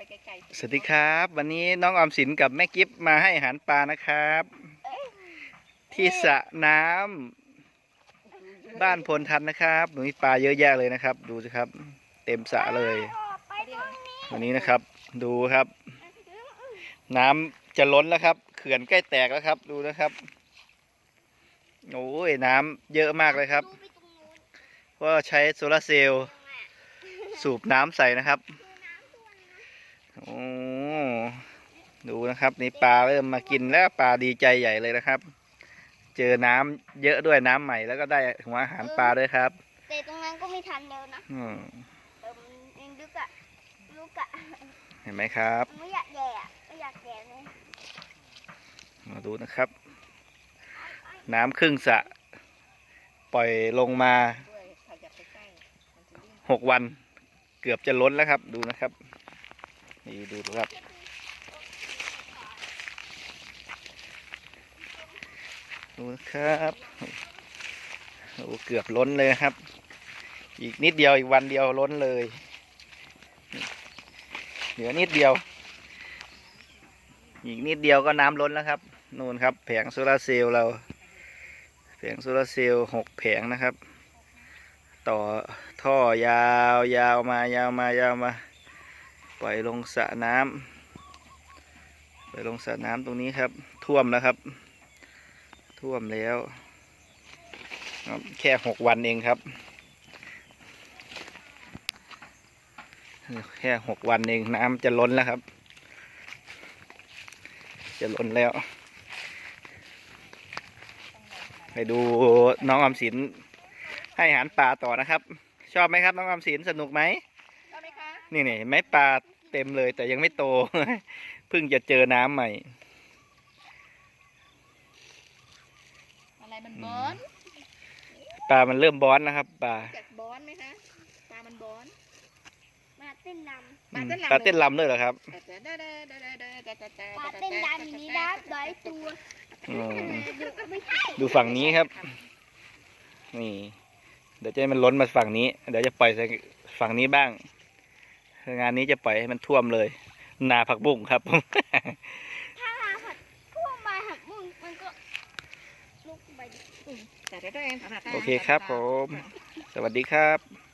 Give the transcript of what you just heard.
ไปไกลๆสวัสดีครับ วันนี้น้องออมสินกับแม่กิฟมาให้อาหารปลานะครับ ที่สระน้ำบ้านพลทันนะครับหนูมีปลาเยอะแยะเลยนะครับ ดูสิครับ เต็มสระเลยไปตรงนี้วันนี้นะครับ ดูครับ น้ำจะล้นแล้วครับ เขื่อนใกล้แตกแล้วครับ ดูนะครับโอ้ยน้ำเยอะมากเลยครับดูไปตรงนู้นเพราะว่าใช้โซลาร์เซลล์สูบน้ำใส่นะครับ โอ้ดูนะครับนี่ปลาเริ่มมากินแล้วปลาดีใจใหญ่เลยนะครับ เจอน้ำเยอะด้วยน้ำใหม่แล้วก็ได้หัวอาหารปลาด้วยครับแต่ตรงนั้นก็ไม่ทันแล้วนะอืมเออมันยังลึกอะลึกอะเห็นไหมครับไม่อยากแย่อะไม่อยากแย่เลยมาดูนะครับ น้ำครึ่งสระปล่อยลงมาด้วยขยับไปใกล้มันจะวิ่งหกวัน เกือบจะล้นแล้วครับ ดูนะครับ นี่ดูดูครับ ดูครับโอ้เกือบล้นเลยครับ อีกนิดเดียวอีกวันเดียวล้นเลย เหลือนิดเดียว อีกนิดเดียวก็น้ำล้นแล้วครับนู่นครับ แผงโซลาร์เซลล์เรา แผงโซลาร์เซลล์หกแผงนะครับ ต่อท่อยาวยาวมายาวมายาวมา ปล่อยลงสระน้ำปล่อยลงสระน้ำตรงนี้ครับ ท่วมแล้วครับ ท่วมแล้ว แค่หกวันเองครับ แค่หกวันเองน้ำจะล้นแล้วครับ จะล้นแล้วไปดูน้องออมสินให้อาหารปลาต่อนะครับ ชอบไหมครับน้องออมสินสนุกไหม นี่นี่เห็นไหมปลาเต็มเลย แต่ยังไม่โต เพิ่งจะเจอน้ำใหม่ อะไรมันบอนปลามันเริ่มบอนนะครับปลาจากบอนไหมคะปลามันบอนมาเต้นรปลาเต้นปลาลำเต้นลำด้วยเหรอครับำปลาเต้นรำอย่างนี้นะร้อยตัวอืมดูไม่ใช่ดูฝั่งนี้ครับ นี่ เดี๋ยวจะให้มันล้นมาฝั่งนี้ เดี๋ยวจะปล่อยใส่ฝั่งนี้บ้าง งานนี้จะปล่อยให้มันท่วมเลย นาผักบุ้งครับถ้าเราหัดพุ่งมาหักมึงมันก็ลุกไปดิโอเคครับผม สวัสดีครับ